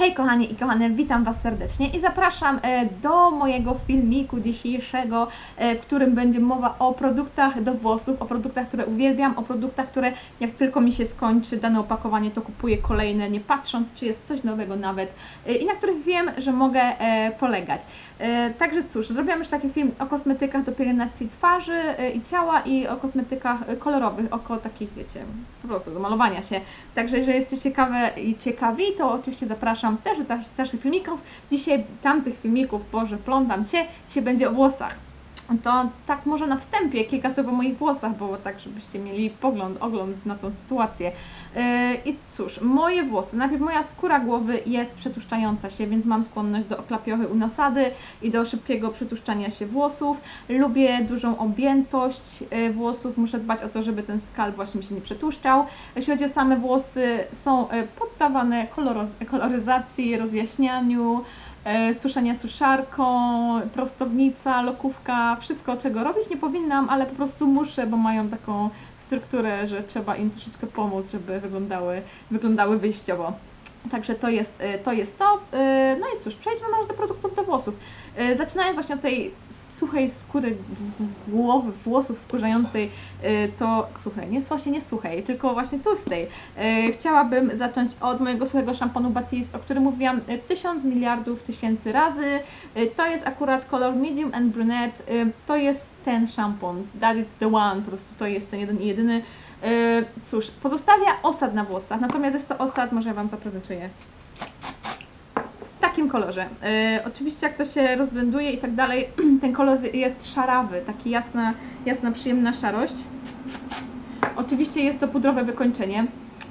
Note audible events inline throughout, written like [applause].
Hej kochani i kochane, witam Was serdecznie i zapraszam e, do mojego filmiku dzisiejszego, e, w którym będzie mowa o produktach do włosów, o produktach, które uwielbiam, o produktach, które jak tylko mi się skończy dane opakowanie, to kupuję kolejne, nie patrząc, czy jest coś nowego nawet e, i na których wiem, że mogę polegać. Także cóż, zrobiłam już taki film o kosmetykach do pielęgnacji twarzy i ciała i o kosmetykach kolorowych, oko takich, wiecie, po prostu do malowania się. Także jeżeli jesteście ciekawe i ciekawi, to oczywiście zapraszam też do filmików. Dzisiaj tamtych filmików, Boże, plądam się, dzisiaj będzie o włosach. To tak może na wstępie kilka słów o moich włosach, bo tak, żebyście mieli pogląd, ogląd na tą sytuację. Yy, I cóż, moje włosy. Najpierw moja skóra głowy jest przetłuszczająca się, więc mam skłonność do oklapiochy u nasady i do szybkiego przetłuszczania się włosów. Lubię dużą objętość yy, włosów, muszę dbać o to, żeby ten skalp właśnie się nie przetłuszczał. Jeśli chodzi o same włosy, są yy, poddawane koloryzacji, rozjaśnianiu, suszenie suszarką, prostownica, lokówka, wszystko czego robić nie powinnam, ale po prostu muszę, bo mają taką strukturę, że trzeba im troszeczkę pomóc, żeby wyglądały, wyglądały wyjściowo. Także to jest e, to. Jest to. E, No i cóż, przejdźmy może do produktów do włosów. E, Zaczynając właśnie od tej suchej skóry głowy, włosów wkurzającej, e, to suchej, nie właśnie nie suchej, tylko właśnie tłustej. E, Chciałabym zacząć od mojego suchego szamponu Batiste, o którym mówiłam e, tysiąc miliardów tysięcy razy. To jest akurat kolor medium and brunette. To jest ten szampon. That is the one. Po prostu to jest ten jeden i jedyny. Cóż, pozostawia osad na włosach, natomiast jest to osad, może ja Wam zaprezentuję. Takim kolorze. E, oczywiście jak to się rozblenduje i tak dalej, [clears throat] ten kolor jest szarawy, taki jasna, jasna, przyjemna szarość. Oczywiście jest to pudrowe wykończenie,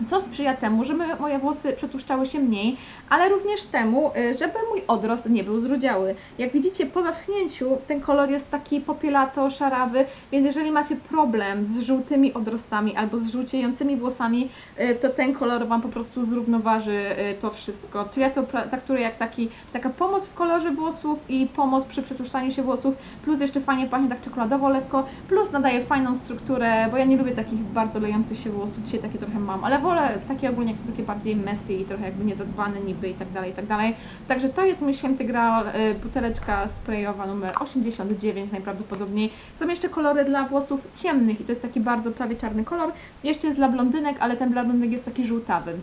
co sprzyja temu, żeby moje włosy przetłuszczały się mniej, ale również temu, y, żeby mój odrost nie był zrudziały. Jak widzicie, po zaschnięciu ten kolor jest taki popielato-szarawy, więc jeżeli macie problem z żółtymi odrostami albo z żółciejącymi włosami, y, to ten kolor Wam po prostu zrównoważy y, to wszystko. Czyli ja to traktuję jak taki, taka pomoc w kolorze włosów i pomoc przy przetłuszczaniu się włosów, plus jeszcze fajnie pachnie tak czekoladowo lekko, plus nadaje fajną strukturę, bo ja nie lubię takich bardzo lejących się włosów, dzisiaj takie trochę mam, ale wolę takie ogólnie, są takie bardziej messy i trochę jakby niezadbane niby i tak dalej, i tak dalej. Także to jest mój święty graal, y, buteleczka sprayowa numer 89 najprawdopodobniej. Są jeszcze kolory dla włosów ciemnych i to jest taki bardzo prawie czarny kolor. Jeszcze jest dla blondynek, ale ten dla blondynek jest taki żółtawy.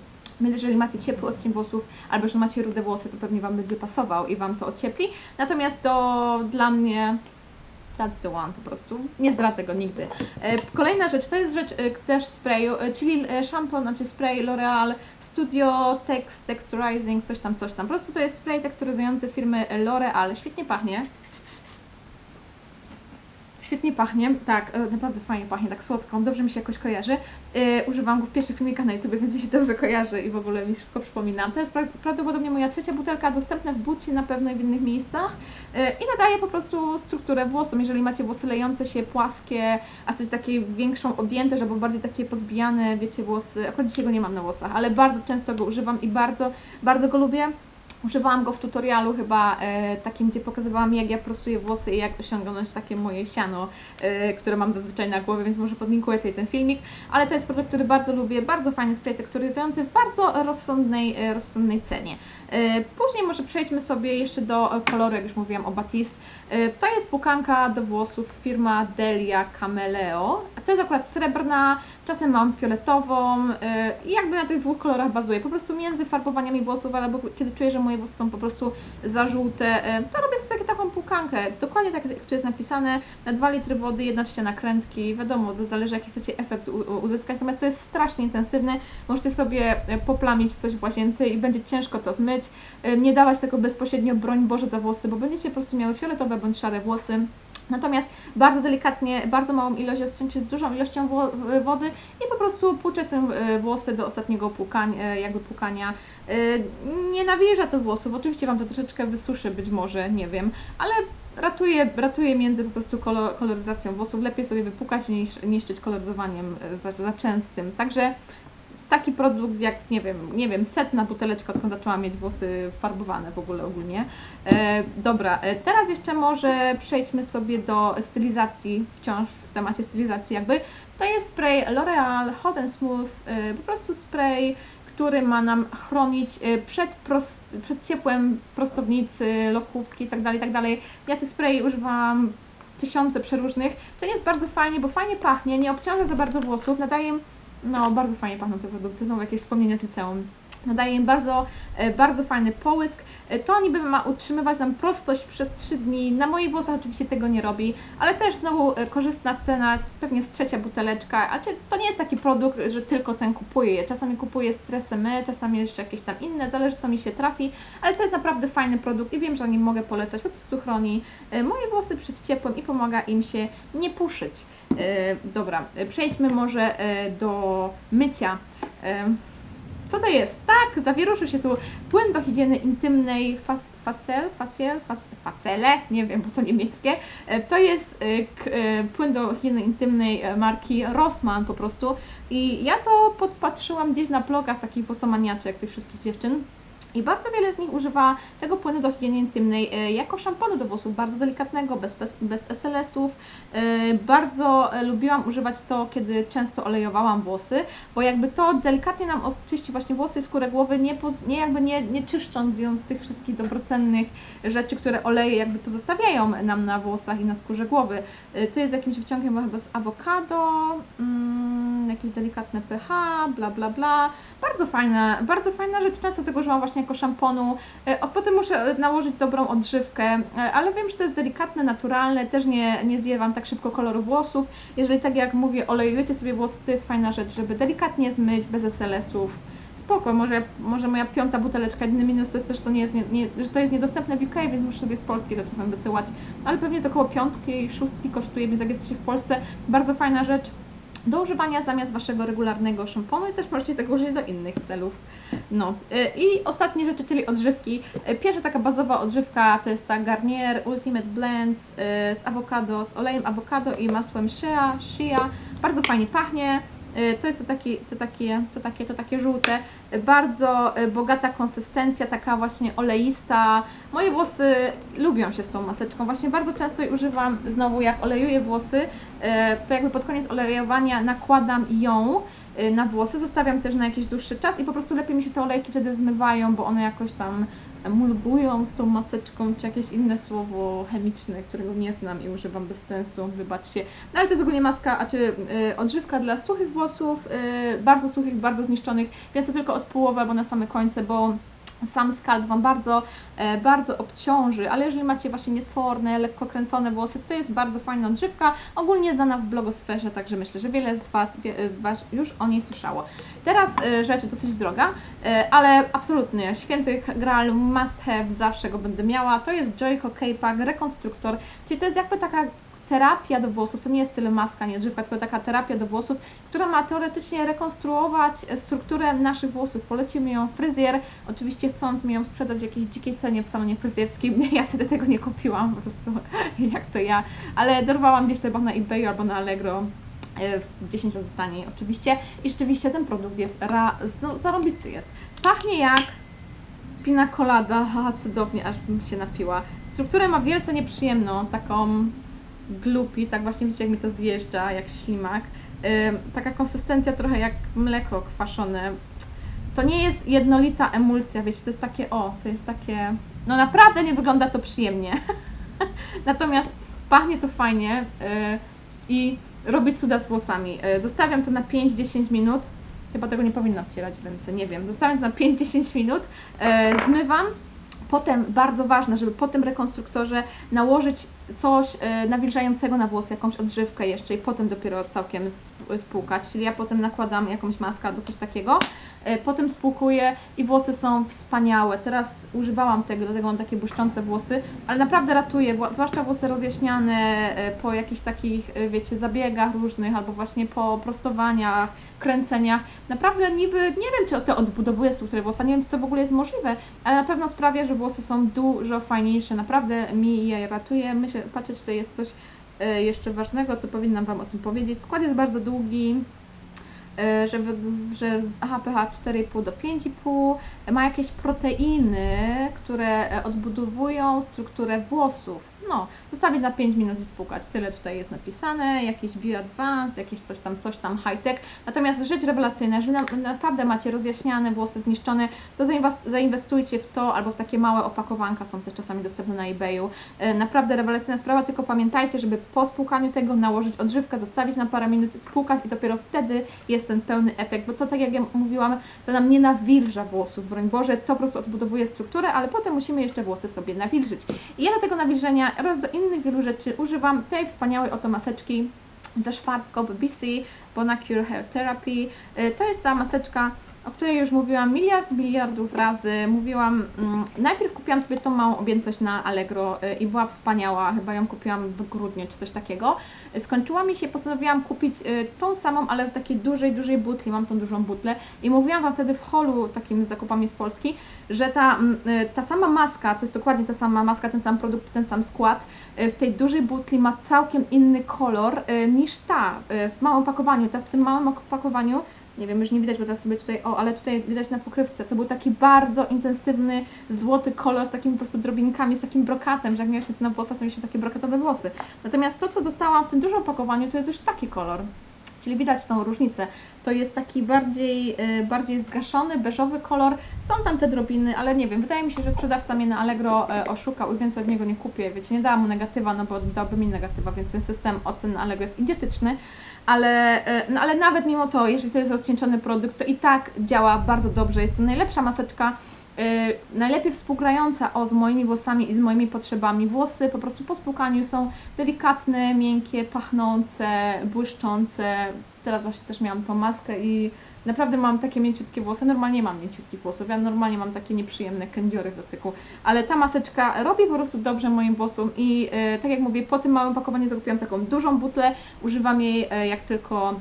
Więc jeżeli macie ciepły odcień włosów, albo że macie rude włosy, to pewnie Wam będzie pasował i Wam to ociepli. Natomiast to dla mnie That's the one po prostu. Nie zdradzę go nigdy. E, Kolejna rzecz, to jest rzecz e, też sprayu, e, czyli szampon, znaczy spray L'Oreal Studio Tex Texturizing, coś tam, coś tam. Po prostu to jest spray teksturyzujący firmy L'Oreal. Świetnie pachnie. Świetnie pachnie, tak, e, naprawdę fajnie pachnie, tak słodko, dobrze mi się jakoś kojarzy. E, używam go w pierwszych filmikach na YouTube, więc mi się dobrze kojarzy i w ogóle mi wszystko przypomina. To jest pra- prawdopodobnie moja trzecia butelka, dostępna w bucie na pewno i w innych miejscach e, i nadaje po prostu strukturę włosom. Jeżeli macie włosy lejące się, płaskie, a coś takie większą objętość albo bardziej takie pozbijane, wiecie, włosy, akurat dzisiaj go nie mam na włosach, ale bardzo często go używam i bardzo, bardzo go lubię. Używałam go w tutorialu chyba e, takim, gdzie pokazywałam jak ja prostuję włosy i jak osiągnąć takie moje siano, e, które mam zazwyczaj na głowie, więc może podlinkuję tutaj ten filmik. Ale to jest produkt, który bardzo lubię, bardzo fajny spray teksturyzujący w bardzo rozsądnej, e, rozsądnej cenie. E, Później może przejdźmy sobie jeszcze do koloru, jak już mówiłam o Batiste. E, To jest pukanka do włosów firma Delia Cameleo. To jest akurat srebrna, czasem mam fioletową e, i jakby na tych dwóch kolorach bazuję. Po prostu między farbowaniami włosów, albo kiedy czuję, że moje włosy są po prostu za żółte, e, to robię sobie taką pukankę. Dokładnie tak, jak tu jest napisane, na 2 litry wody, jedna trzecia nakrętki. Wiadomo, to zależy jaki chcecie efekt uzyskać, natomiast to jest strasznie intensywne. Możecie sobie poplamić coś w łazience i będzie ciężko to zmyć. Nie dawać tego bezpośrednio, broń Boże, za włosy, bo będziecie po prostu miały fioletowe bądź szare włosy. Natomiast bardzo delikatnie, bardzo małą ilość odcięcie dużą ilością wo- wody i po prostu płuczę te e, włosy do ostatniego płukania, jakby płukania. E, Nie nawilża to włosów, oczywiście Wam to troszeczkę wysuszy być może, nie wiem, ale ratuje, ratuje między po prostu kolor, koloryzacją włosów. Lepiej sobie wypukać niż niszczyć koloryzowaniem e, za, za częstym. Także taki produkt jak, nie wiem, nie wiem, setna buteleczka, odkąd zaczęłam mieć włosy farbowane w ogóle ogólnie. E, dobra, e, teraz jeszcze może przejdźmy sobie do stylizacji, wciąż w temacie stylizacji jakby. To jest spray L'Oreal Hot and Smooth, e, po prostu spray, który ma nam chronić e, przed, pros, przed ciepłem prostownicy, lokówki itd., itd. Ja tych spray używałam tysiące przeróżnych. To jest bardzo fajnie, bo fajnie pachnie, nie obciąża za bardzo włosów, nadaje no bardzo fajnie pachną te produkty, znowu jakieś wspomnienia liceum. Nadaje im bardzo, e, bardzo fajny połysk. E, To niby ma utrzymywać nam prostość przez 3 dni. Na moich włosach oczywiście tego nie robi, ale też znowu e, korzystna cena, pewnie z trzecia buteleczka. A czy to nie jest taki produkt, że tylko ten kupuję. Czasami kupuję stresemy, czasami jeszcze jakieś tam inne, zależy co mi się trafi, ale to jest naprawdę fajny produkt i wiem, że o nim mogę polecać. Po prostu chroni moje włosy przed ciepłem i pomaga im się nie puszyć. Dobra, przejdźmy może do mycia. Co to jest? Tak, zawieruszył się tu płyn do higieny intymnej fas, Facel, Faciel, fas, Facele, nie wiem, bo to niemieckie. E, To jest e, k, e, płyn do higieny intymnej marki Rossmann po prostu. I ja to podpatrzyłam gdzieś na blogach takich włosomaniaczek, tych wszystkich dziewczyn. I bardzo wiele z nich używa tego płynu do higieny intymnej e, jako szamponu do włosów, bardzo delikatnego, bez, bez, bez SLS-ów. E, Bardzo e, lubiłam używać to, kiedy często olejowałam włosy, bo jakby to delikatnie nam oczyści właśnie włosy i skórę głowy, nie, nie jakby nie, nie czyszcząc ją z tych wszystkich dobrocennych rzeczy, które oleje jakby pozostawiają nam na włosach i na skórze głowy. To jest jakimś wyciągiem chyba z awokado, mm, jakieś delikatne pH, bla bla bla. Bardzo fajna, bardzo fajna rzecz. Często tego używam właśnie jako szamponu. E, A potem muszę e, nałożyć dobrą odżywkę, e, ale wiem, że to jest delikatne, naturalne, też nie, nie zjewam tak szybko koloru włosów. Jeżeli tak jak mówię, olejujecie sobie włosy, to jest fajna rzecz, żeby delikatnie zmyć, bez SLS-ów. Spoko, może, może moja piąta buteleczka, jedyny minus to jest też, to, nie jest, nie, nie, że to jest niedostępne w UK, więc muszę sobie z Polski to czasem wysyłać, ale pewnie to około piątki, szóstki kosztuje, więc jak jesteście w Polsce, bardzo fajna rzecz do używania zamiast Waszego regularnego szamponu i też możecie tego użyć do innych celów. No y, i ostatnie rzeczy, czyli odżywki. Y, Pierwsza taka bazowa odżywka to jest ta Garnier Ultimate Blends y, z awokado, z olejem awokado i masłem shea, shea. Bardzo fajnie pachnie. Y, To jest to, taki, to, takie, to, takie, to takie żółte, bardzo y, bogata konsystencja, taka właśnie oleista. Moje włosy lubią się z tą maseczką, właśnie bardzo często jej używam znowu jak olejuję włosy, y, to jakby pod koniec olejowania nakładam ją na włosy, zostawiam też na jakiś dłuższy czas i po prostu lepiej mi się te olejki wtedy zmywają, bo one jakoś tam mulgują z tą maseczką, czy jakieś inne słowo chemiczne, którego nie znam i używam bez sensu, wybaczcie. No ale to jest ogólnie maska, a czy y, odżywka dla suchych włosów, y, bardzo suchych, bardzo zniszczonych, więc to tylko od połowy albo na same końce, bo sam skalp Wam bardzo, e, bardzo obciąży, ale jeżeli macie właśnie niesforne, lekko kręcone włosy, to jest bardzo fajna odżywka, ogólnie znana w blogosferze, także myślę, że wiele z Was, już o niej słyszało. Teraz e, rzecz dosyć droga, e, ale absolutnie święty graal must have, zawsze go będę miała, to jest Joico K-Pack Rekonstruktor, czyli to jest jakby taka terapia do włosów, to nie jest tyle maska, nie odżywka, tylko taka terapia do włosów, która ma teoretycznie rekonstruować e, strukturę naszych włosów. Poleci mi ją fryzjer, oczywiście chcąc mi ją sprzedać w jakiejś dzikiej cenie w salonie fryzjerskim. [laughs] Ja wtedy tego nie kupiłam, po prostu [laughs] jak to ja, ale dorwałam gdzieś chyba na eBayu albo na Allegro. e, w 10 razy taniej oczywiście i rzeczywiście ten produkt jest ra, no, zarąbisty jest. Pachnie jak pina colada, [laughs] cudownie, aż bym się napiła. Strukturę ma wielce nieprzyjemną, taką glupi, tak właśnie widzicie jak mi to zjeżdża, jak ślimak. Taka konsystencja trochę jak mleko kwaszone. To nie jest jednolita emulsja, wiecie, to jest takie, o, to jest takie, no naprawdę nie wygląda to przyjemnie. [laughs] Natomiast pachnie to fajnie yy, i robi cuda z włosami. Yy, zostawiam to na 5-10 minut. Chyba tego nie powinno wcierać w ręce, nie wiem. Zostawiam to na 5-10 minut, yy, zmywam. Potem, bardzo ważne, żeby po tym rekonstruktorze nałożyć coś e, nawilżającego na włosy, jakąś odżywkę jeszcze i potem dopiero całkiem sp- spłukać. Czyli ja potem nakładam jakąś maskę albo coś takiego, e, potem spłukuję i włosy są wspaniałe. Teraz używałam tego, dlatego mam takie błyszczące włosy, ale naprawdę ratuje, wła- zwłaszcza włosy rozjaśniane e, po jakichś takich, wiecie, zabiegach różnych albo właśnie po prostowaniach, kręceniach. Naprawdę niby, nie wiem czy to odbudowuje strukturę włosa, nie wiem czy to w ogóle jest możliwe, ale na pewno sprawia, że włosy są dużo fajniejsze. Naprawdę mi je ratuje. Myślę, patrzę, czy tutaj jest coś e, jeszcze ważnego, co powinnam Wam o tym powiedzieć. Skład jest bardzo długi, e, że, że z AHA pH 4,5 do 5,5 ma jakieś proteiny, które e, odbudowują strukturę włosów. No, zostawić na 5 minut i spłukać. Tyle tutaj jest napisane, jakieś Bio Advance, jakieś coś tam, coś tam high-tech. Natomiast rzecz rewelacyjna, jeżeli na, naprawdę macie rozjaśniane włosy zniszczone, to zainwest- zainwestujcie w to albo w takie małe opakowanka, są też czasami dostępne na eBayu. E, Naprawdę rewelacyjna sprawa, tylko pamiętajcie, żeby po spłukaniu tego nałożyć odżywkę, zostawić na parę minut, spłukać i dopiero wtedy jest ten pełny efekt, bo to tak jak ja mówiłam, to nam nie nawilża włosów, broń Boże, to po prostu odbudowuje strukturę, ale potem musimy jeszcze włosy sobie nawilżyć. I ja do tego nawilżenia oraz do innych wielu rzeczy używam tej wspaniałej oto maseczki ze Schwarzkopf BC Bonacure Hair Therapy. Y, To jest ta maseczka, o której już mówiłam miliard, miliardów razy. Mówiłam, mm, najpierw kupiłam sobie tą małą objętość na Allegro y, i była wspaniała, chyba ją kupiłam w grudniu czy coś takiego. Y, Skończyła mi się, postanowiłam kupić y, tą samą, ale w takiej dużej, dużej butli, mam tą dużą butlę i mówiłam Wam wtedy w holu takim z zakupami z Polski, że ta, mm, y, ta sama maska, to jest dokładnie ta sama maska, ten sam produkt, ten sam skład, y, w tej dużej butli ma całkiem inny kolor y, niż ta y, w małym opakowaniu. Ta w tym małym opakowaniu, nie wiem, już nie widać, bo teraz sobie tutaj, o, ale tutaj widać na pokrywce, to był taki bardzo intensywny, złoty kolor z takimi po prostu drobinkami, z takim brokatem, że jak miałyśmy to na włosach, to mieliśmy takie brokatowe włosy. Natomiast to, co dostałam w tym dużym opakowaniu, to jest już taki kolor. Czyli widać tą różnicę. To jest taki bardziej, y, bardziej zgaszony, beżowy kolor. Są tam te drobiny, ale nie wiem, wydaje mi się, że sprzedawca mnie na Allegro e, oszukał i więcej od niego nie kupię. Wiecie, nie dałam mu negatywa, no bo dałby mi negatywa, więc ten system ocen na Allegro jest idiotyczny. Ale, e, no, ale nawet mimo to, jeżeli to jest rozcieńczony produkt, to i tak działa bardzo dobrze. Jest to najlepsza maseczka, najlepiej współgrająca o z moimi włosami i z moimi potrzebami. Włosy po prostu po spłukaniu są delikatne, miękkie, pachnące, błyszczące. Teraz właśnie też miałam tą maskę i naprawdę mam takie mięciutkie włosy. Normalnie mam mięciutkich włosów, ja normalnie mam takie nieprzyjemne kędziory w dotyku. Ale ta maseczka robi po prostu dobrze moim włosom i e, tak jak mówię, po tym małym pakowaniu zakupiłam taką dużą butlę, używam jej e, jak tylko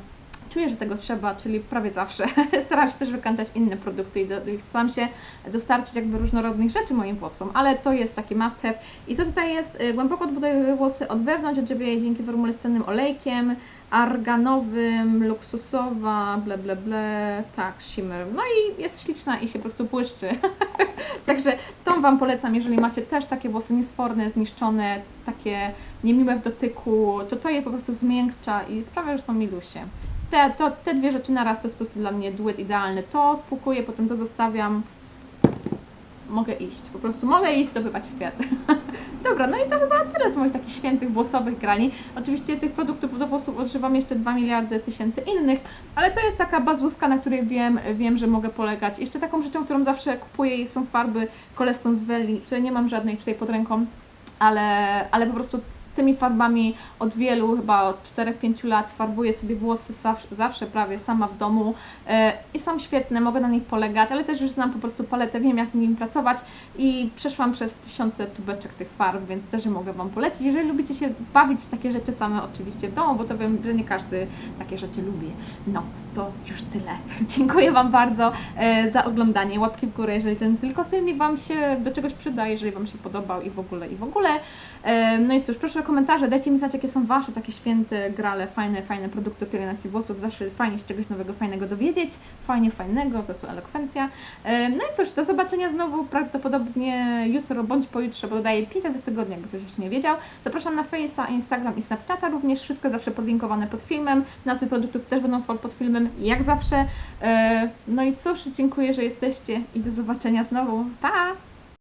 czuję, że tego trzeba, czyli prawie zawsze. [laughs] Staram się też wykańczać inne produkty i, staram się dostarczyć jakby różnorodnych rzeczy moim włosom, ale to jest taki must have. I co tutaj jest? Y, Głęboko odbudowuje włosy od wewnątrz, odżywia je dzięki formule z cennym olejkiem, arganowym, luksusowa, ble ble ble, tak, shimmer. No i jest śliczna i się po prostu błyszczy. [laughs] Także tą Wam polecam, jeżeli macie też takie włosy niesforne, zniszczone, takie niemiłe w dotyku, to to je po prostu zmiękcza i sprawia, że są milusie. Te, to, te dwie rzeczy naraz to jest po prostu dla mnie duet idealny. To spłukuję, potem to zostawiam. Mogę iść, po prostu mogę iść zdobywać kwiat. [laughs] Dobra, no i to chyba tyle z moich takich świętych włosowych grani. Oczywiście tych produktów do włosów używam jeszcze 2 miliardy tysięcy innych, ale to jest taka bazówka, na której wiem, wiem, że mogę polegać. Jeszcze taką rzeczą, którą zawsze kupuję są farby Coleston z Welli, której nie mam żadnej tutaj pod ręką, ale, ale po prostu tymi farbami od wielu, chyba od 4-5 lat farbuję sobie włosy zawsze, prawie sama w domu e, i są świetne, mogę na nich polegać, ale też już znam po prostu paletę, wiem jak z nimi pracować i przeszłam przez tysiące tubeczek tych farb, więc też mogę Wam polecić. Jeżeli lubicie się bawić w takie rzeczy same oczywiście w domu, bo to wiem, że nie każdy takie rzeczy lubi. No, to już tyle. [laughs] Dziękuję Wam bardzo e, za oglądanie. Łapki w górę, jeżeli ten tylko filmik Wam się do czegoś przyda, jeżeli Wam się podobał i w ogóle, i w ogóle. E, no i cóż, proszę komentarze, dajcie mi znać, jakie są Wasze takie święte, grale, fajne, fajne produkty pielęgnacji włosów. Zawsze fajnie się czegoś nowego, fajnego dowiedzieć. Fajnie, fajnego, po prostu elokwencja. E, no i cóż, do zobaczenia znowu prawdopodobnie jutro bądź pojutrze, bo dodaję 5 razy w tygodniu, jakby ktoś jeszcze nie wiedział. Zapraszam na Face'a, Instagram i Snapchata również. Wszystko zawsze podlinkowane pod filmem. Nazwy produktów też będą pod filmem, jak zawsze. E, no i cóż, dziękuję, że jesteście i do zobaczenia znowu. Pa!